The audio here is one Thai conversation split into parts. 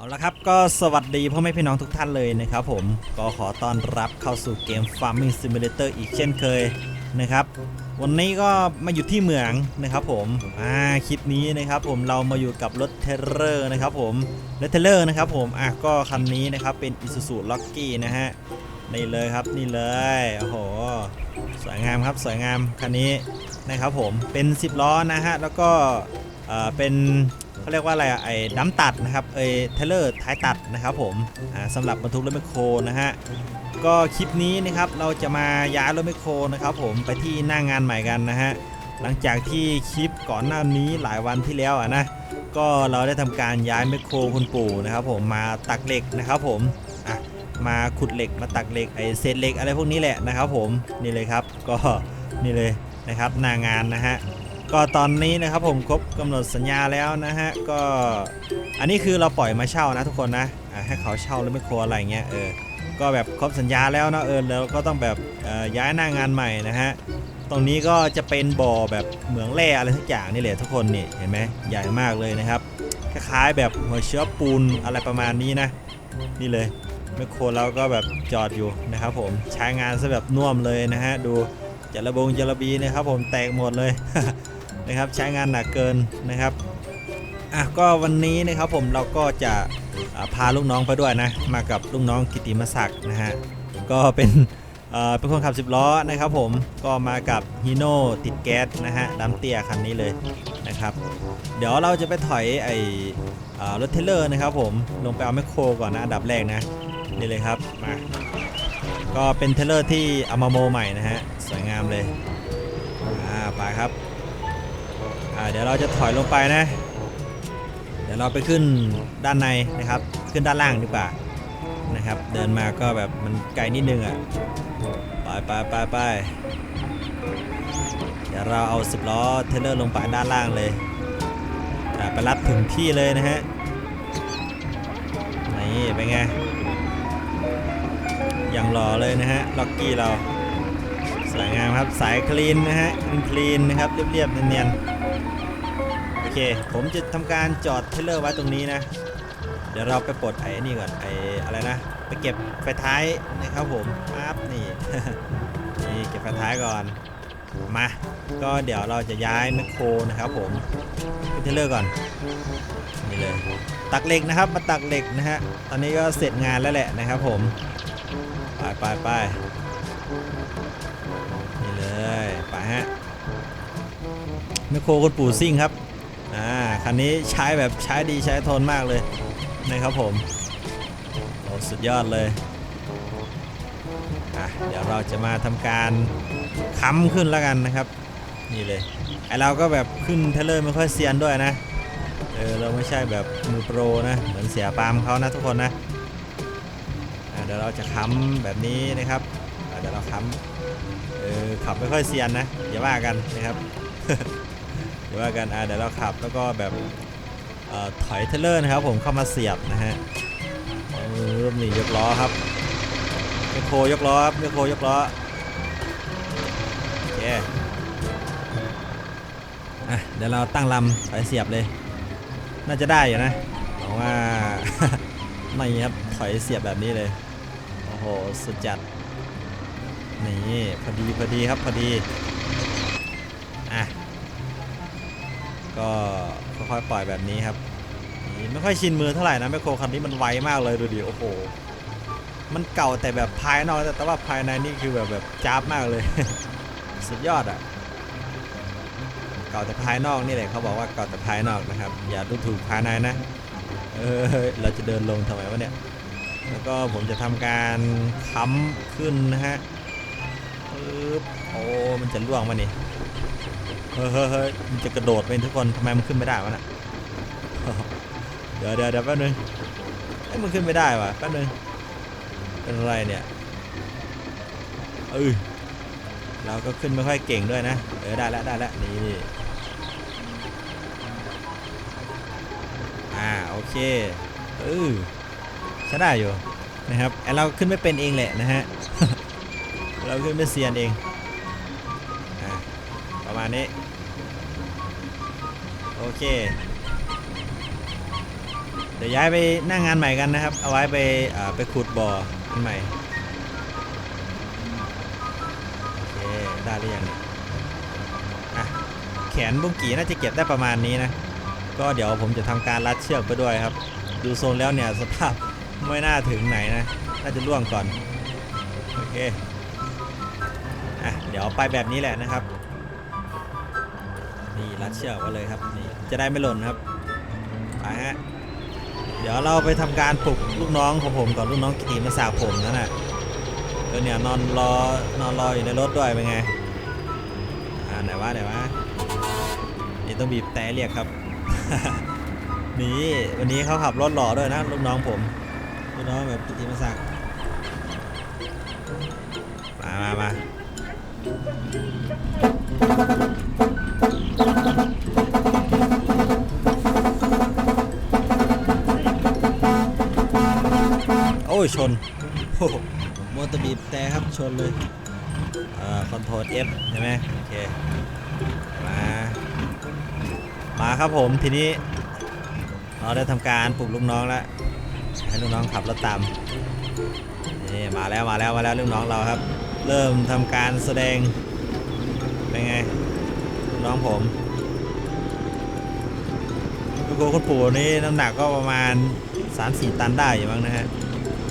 เอาละครับก็สวัสดีพ่อแม่พี่น้องทุกท่านเลยนะครับผมก็ขอต้อนรับเข้าสู่เกม Farming Simulator อีกเช่นเคยนะครับ วันนี้ก็มาอยู่ที่เมืองนะครับผมอ่าคลิปนี้นะครับผมเรามาอยู่กับรถเทเลอร์นะครับผมรถเทเลอร์นะครับผมอะก็คันนี้นะครับเป็น Isuzu Locky นะฮะนี่เลยครับนี่เลยโอ้โหสวยงามครับสวยงามคันนี้นะครับผมเป็น 10ล้อนะฮะแล้วก็เอ่อเป็น เขาเรียกว่าอะไรอะไอ้ดัมตัดนะครับเอ้เทเลอร์ท้ายตัดนะครับผมอ่าสำหรับบรรทุกรถแมคโครนะฮะก็คลิปนี้นะครับเราจะมาย้ายรถแมคโครนะครับผมไปที่หน้างงานใหม่กันนะฮะหลังจากที่คลิปก่อนหน้านี้หลายวันที่แล้วอะนะก็เราได้ทำการย้ายแมคโครคุณปู่นะครับผมมาตักเหล็กนะครับผมอะมาขุดเหล็กมาตักเหล็กไอ้เศษเหล็กอะไรพวกนี้แหละนะครับผมนี่เลยครับก็นี่เลยนะครับหน้างานนะฮะ ก็ตอนนี้นะครับผมครบกำหนดสัญญาแล้วนะฮะก็อันนี้คือเราปล่อยมาเช่านะทุกคนนะให้เขาเช่าแล้วไม่ครัวอะไรเงี้ยเออก็แบบครบสัญญาแล้วนะเออแล้วก็ต้องแบบย้ายหน้างานใหม่นะฮะตรงนี้ก็จะเป็นบ่อแบบเหมืองแร่อะไรทุกอย่างนี่แหละทุกคนนี่เห็นไหมใหญ่มากเลยนะครับคล้ายๆแบบหัวเชื้อปูนอะไรประมาณนี้นะ นี่เลยแมคโครเราก็แบบจอดอยู่นะครับผมใช้งานซะแบบน่วมเลยนะฮะดูจระบงจระบีนะครับผมแตกหมดเลย นะครับใช้งานหนักเกินนะครับอะก็วันนี้นะครับผมเราก็จะพาลูกน้องไปด้วยนะมากับลูกน้องกิติมศักดิ์นะฮะก็เป็นเป็นคนขับ 10 ล้อนะครับผมก็มากับฮีโน่ติดแก๊สนะฮะดำเตียคันนี้เลยนะครับเดี๋ยวเราจะไปถอยไอ้รถเทเลอร์นะครับผมลงไปเอาแมคโครก่อนนะอันดับแรกนะนี่เลยครับมาก็เป็นเทเลอร์ที่เอามาโมใหม่นะฮะสวยงามเลยอ่าไปครับ เดี๋ยวเราจะถอยลงไปนะ เดี๋ยวเราไปขึ้นด้านในนะครับ ขึ้นด้านล่างดีกว่านะครับ เดินมาก็แบบมันไกลนิดนึงอะไปไปไปไปเดี๋ยวเราเอาสิบล้อเทเลอร์ลงไปด้านล่างเลยไปรับถึงที่เลยนะฮะนี่เป็นไงอย่างหล่อเลยนะฮะล็อกกี้เราสวยงามครับสายคลีนนะฮะคลีนนะครับเรียบๆเนียนๆ เค ผมจะทำการจอดเทเลอร์ไว้ตรงนี้นะ เดี๋ยวเราไปปลดไอ้นี่ก่อน ไอ้อะไรนะ ไปเก็บไฟท้ายนะครับผมปั๊บนี่ นี่เก็บไฟท้ายก่อน มา ก็เดี๋ยวเราจะย้ายแมคโครนะครับผมขึ้นเทเลอร์ก่อน นี่เลย ตักเหล็กนะครับ มาตักเหล็กนะฮะ ตอนนี้ก็เสร็จงานแล้วแหละนะครับผม ไปไปไปนี่เลย ไปฮะไมคโครคุณปู่ซิ่งครับ คันนี้ใช้แบบใช้ดีใช้ทนมากเลยนะครับผมโอ้สุดยอดเลยอะเดี๋ยวเราจะมาทำการค้ำขึ้นแล้วกันนะครับ นี่เลยไอเราก็แบบขึ้นเทเลอร์ไม่ค่อยเซียนด้วยนะเออเราไม่ใช่แบบมือโปรนะเหมือนเสียปาล์มเขานะทุกคนนะเดี๋ยวเราจะค้ำแบบนี้นะครับเดี๋ยวเราค้ำเออขับไม่ค่อยเซียนนะอย่าว่ากันนะครับ ว่ากันอะเดี๋ยวเราขับแล้วก็แบบอถอยเทรลเลอร์นะครับผมเข้ามาเสียบนะฮะเออนี่ยกล้อครับไมโคยกล้อครับไมโคยกล้อโอเคอะเดี๋ยวเราตั้งลำถอยเสียบเลย น่าจะได้อยู่นะหวังว่าไม่ครับถอยเสียบแบบนี้เลยโอ้โหสุดจัดนี่พอดีพอดีครับพอดีอะ ก็ค่อยๆปล่อยแบบนี้ครับไม่ค่อยชินมือเท่าไหร่นะแมคโครคันนี้มันไวมากเลยดูดิโอ้โหมันเก่าแต่แบบภายนอกแต่ว่าภายในนี่คือแบบแบบจ้าบมากเลย สุดยอดอะเก่าแต่ภายนอกนี่แหละเขาบอกว่าเก่าแต่ภายนอกนะครับ อย่าดูถูกภายในนะเออเราจะเดินลงทำไมวะเนี่ยแล้วก็ผมจะทำการค้ำขึ้นนะฮะ ปึ๊บโอ้มันจะล่วงมานี่เฮ้ยเฮ้ยเฮ้ยมันจะกระโดดไปทุกคนทำไมมันขึ้นไม่ได้วะน่ะเดี๋ยวเดี๋ยวเดี๋ยวแป๊บนึงไอ้มันขึ้นไม่ได้วะแป๊บนึงเป็นอะไรเนี่ยเออเราก็ขึ้นไม่ค่อยเก่งด้วยนะเออได้แล้วได้แล้วนี่อ่าโอเคเออใช้ได้อยู่นะครับไอเราขึ้นไม่เป็นเองแหละนะฮะ เราขึ้นไม่เซียนเองอประมาณนี้ โอเค เดี๋ยวย้ายไปหน้างงานใหม่กันนะครับ เอาไว้ไปไปขุดบ่อใหม่ โอเค ได้หรือยังเนี่ยแขนบุ้งกี่น่าจะเก็บได้ประมาณนี้นะ ก็เดี๋ยวผมจะทำการรัดเชือกไปด้วยครับ ดูทรงแล้วเนี่ยสภาพไม่น่าถึงไหนนะ น่าจะล่วงก่อน โอเค ดี๋ยวไปแบบนี้แหละนะครับ นี่รัดเชือกไว้เลยครับนี่จะได้ไม่หล่นครับไปฮะเดี๋ยวเราไปทำการปลุกลูกน้องของผมก่อนลูกน้องกิติมาสากผมนั่นน่ะเออเนี่ยนอนรอนอนรออยู่ในรถด้วยเป็นไงอ่าไหนวะไหนวะนี่ต้องบีบแต่เรียกครับ นี่วันนี้เขาขับรถหล่อด้วยนะลูกน้องผมลูกน้องแบบกิติมาศักดิ์มามามา โอ้ย ชนโอ้มอเตอร์บีบแต่ครับ ชนเลยเอ่อคอนโทรล F ใช่ไหมโอเค มา มาครับผมทีนี้ เราได้ทำการปลุกลูกน้องแล้ว ให้ลูกน้องขับรถตาม นี่ มาแล้วมาแล้วมาแล้วลูกน้องเราครับ เริ่มทำการแสดง ไง น้องผมลูกโกคุณปู่นี่น้ำหนักก็ประมาณ 3-4 ตันได้อยู่มั้งนะฮะ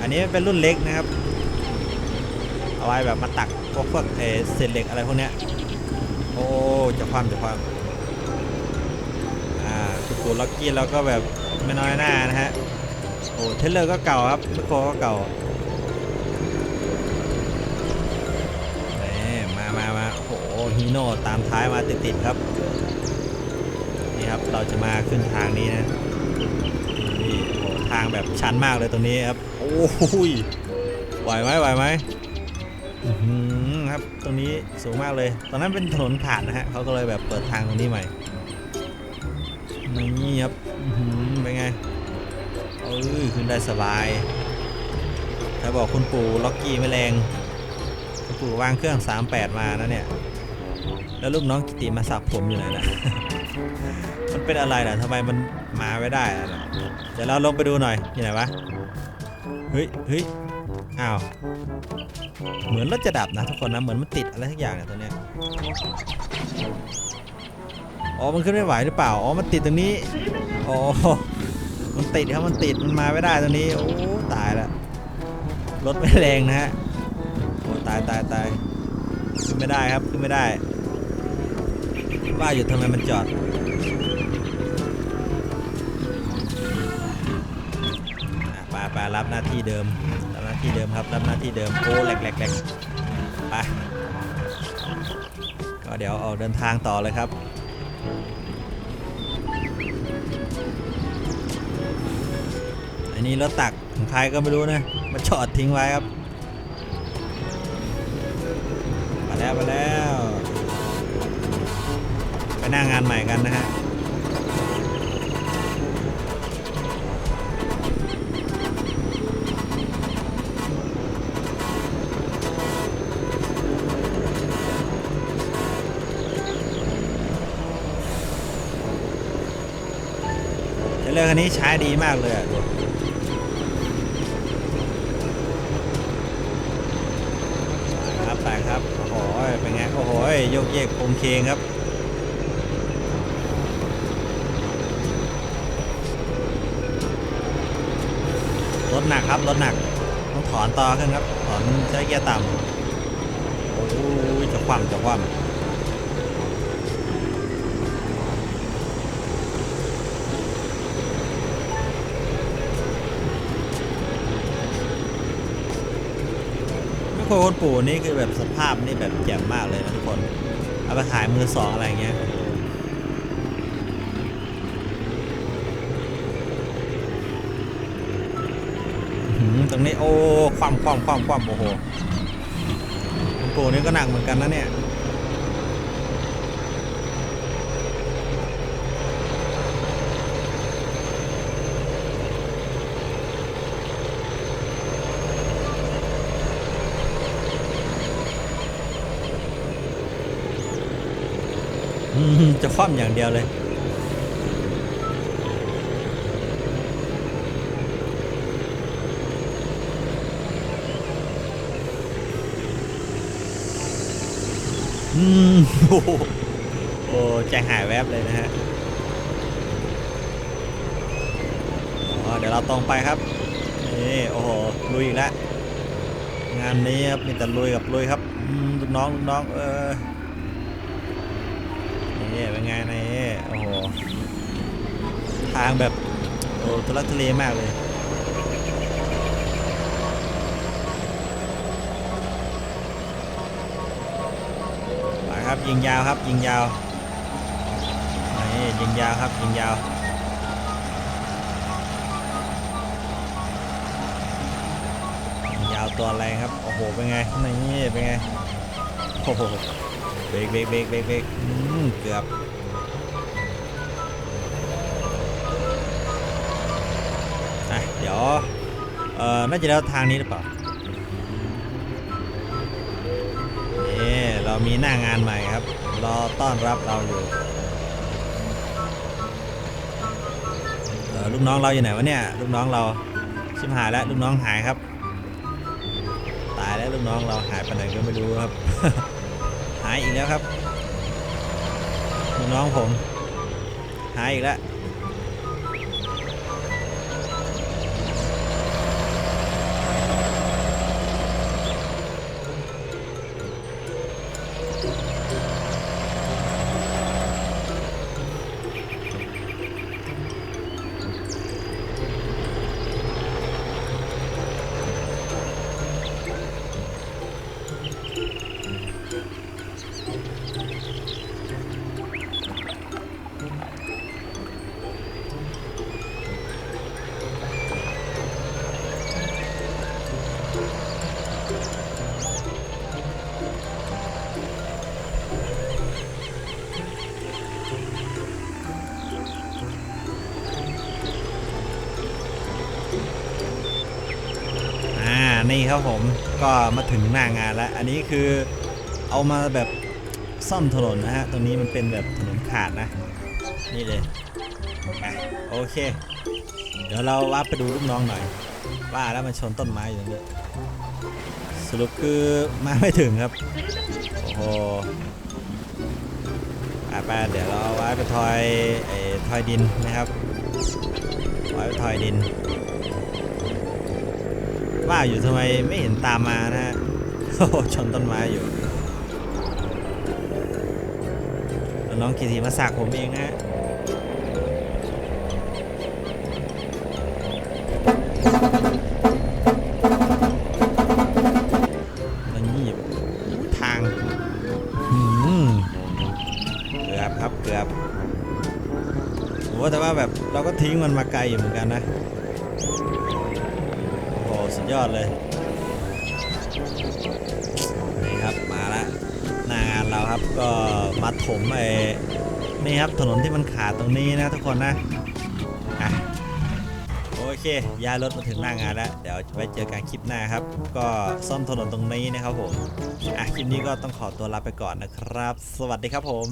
อันนี้เป็นรุ่นเล็กนะครับ เอาไว้แบบมาตักพวกพวกเศษเหล็กอะไรพวกเนี้ย โอ้จะความจะความอ่าคุณปู่ล็อกกี้เราก็แบบไม่น้อยหน้านะฮะ โอ้เทเลอร์ก็เก่าครับแมคโครก็เก่า ฮีโน่ตามท้ายมาติดๆครับ นี่ครับเราจะมาขึ้นทางนี้นะนี่ทางแบบชันมากเลยตรงนี้ครับ โอ้ยไหวไหมไหวไหมครับตรงนี้สูงมากเลย ตอนนั้นเป็นถนนผ่านนะฮะเขาก็เลยแบบเปิดทางตรงนี้ใหม่นี่ครับเป็นไงเอ้ยขึ้นได้สบาย ถ้าบอกคุณปู่ล็อกกี้ไม่แรง คุณปู่วางเครื่อง 38 มานะเนี่ย แล้วลูกน้องกิติมาสักผมอยู่ไหนนะมันเป็นอะไรนะทำไมมันมาไม่ได้อะนะเดี๋ยวเราลงไปดูหน่อยอยู่ไหนวะ เฮ้ยเฮ้ยอ้าว เหมือนรถจะดับนะทุกคนนะ เหมือนมันติดอะไรสักอย่างเนี่ยตัวเนี้ย อ๋อ มันขึ้นไม่ไหวหรือเปล่า อ๋อ มันติดตรงนี้ อ๋อ มันติดครับ มันติด มันมาไม่ได้ตรงนี้ โอ้ ตายละรถไม่แรงนะฮะ โอ้ ตายตายตายขึ้นไม่ได้ครับ ขึ้นไม่ได้ ว่าอยู่ทำไมมันจอดอะไปไปรับหน้าที่เดิมรับหน้าที่เดิมครับรับหน้าที่เดิมโอ้แหลกแหลกแหลกไปก็เดี๋ยวออกเดินทางต่อเลยครับอันนี้รถตักของใครก็ไม่รู้นะมาจอดทิ้งไว้ครับ หน้างานใหม่กันนะฮะเรลเลอร์คันนี้ใช้ดีมากเลยอะครับไปครับ โอ้โห เป็นไง โอ้โห โยกเยกคมเคงครับ รถหนักครับรถหนักต้องถอนต่อขึ้นครับถอนใช้เกียร์ต่ำโอ้ยจะคว่ำจะคว่ำโคคนปู่นี่คือแบบสภาพนี่แบบแจ่มมากเลยนะทุกคน เอาไปขายมือสองอะไรเงี้ย อื้อหือ ตรงนี้โอ้ความความความความโอ้โหคุณปู่นี่ก็หนักเหมือนกันนะเนี่ยจะคว่ำอย่างเดียวเลย อืมโอ้โหใจหายแวบเลยนะฮะเดี๋ยวเราตรงไปครับ นี่โอ้โหลุยอีกแล้วงานนี้ครับมีแต่ลุยกับลุยครับลูกน้องลูกน้องเออนี่เป็นไงนี่โอ้โหทางแบบโอ้ทุลักทุเลมากเลย ครับ ยิงยาวครับ ยิงยาวนี่ยิงยาวครับ ยิงยาวยาวตัวแรงครับ โอ้โห เป็นไงนี่เป็นไง โอ้โห เบรกเบรกเบรกเบรกเบรกอืมเกือบอะเดี๋ยว เอ่อ น่าจะแล้วทางนี้หรือเปล่า เรามีหน้างานใหม่ครับ รอต้อนรับเราอยู่ลูกน้องเราอยู่ไหนวะเนี่ย ลูกน้องเราชิมหายแล้วลูกน้องหายครับ ตายแล้วลูกน้องเราหายไปไหนก็ไม่รู้ครับ หายอีกแล้วครับ ลูกน้องผม หายอีกแล้ว ครับผมก็มาถึงหน้างานแล้ว อันนี้คือเอามาแบบซ่อมถนนนะฮะตรงนี้มันเป็นแบบถนนขาดนะ นี่เลยโอเค เดี๋ยวเราว่าไปดูลูกน้องหน่อย ว่าแล้วมันชนต้นไม้อยู่ตรงนี้สรุปคือมาไม่ถึงครับ โอ้โหไปเดี๋ยวเราไว้ไปทอยไอ้ทอยดินนะครับไว้ไปทอยดิน ว่าอยู่ทำไมไม่เห็นตามมานะฮะโอ้ชนต้นไม้อยู่แล้วน้องกีทีมาสักผมเองนะฮะแล้วนี่ทางหืมเกือบครับเกือบโอ้แต่ว่าแบบเราก็ทิ้งมันมาไกลอยู่เหมือนกันนะ ยอดเลยนี่ครับมาละหน้างานเราครับก็มาถมไอ้นี่ครับถนนที่มันขาดตรงนี้นะทุกคนนะอะโอเคย้ายรถมาถึงหน้างานแล้ว เดี๋ยวไว้เจอกันคลิปหน้าครับ ก็ซ่อมถนนตรงนี้นะครับผมอะคลิปนี้ก็ต้องขอตัวลาไปก่อนนะครับ สวัสดีครับผม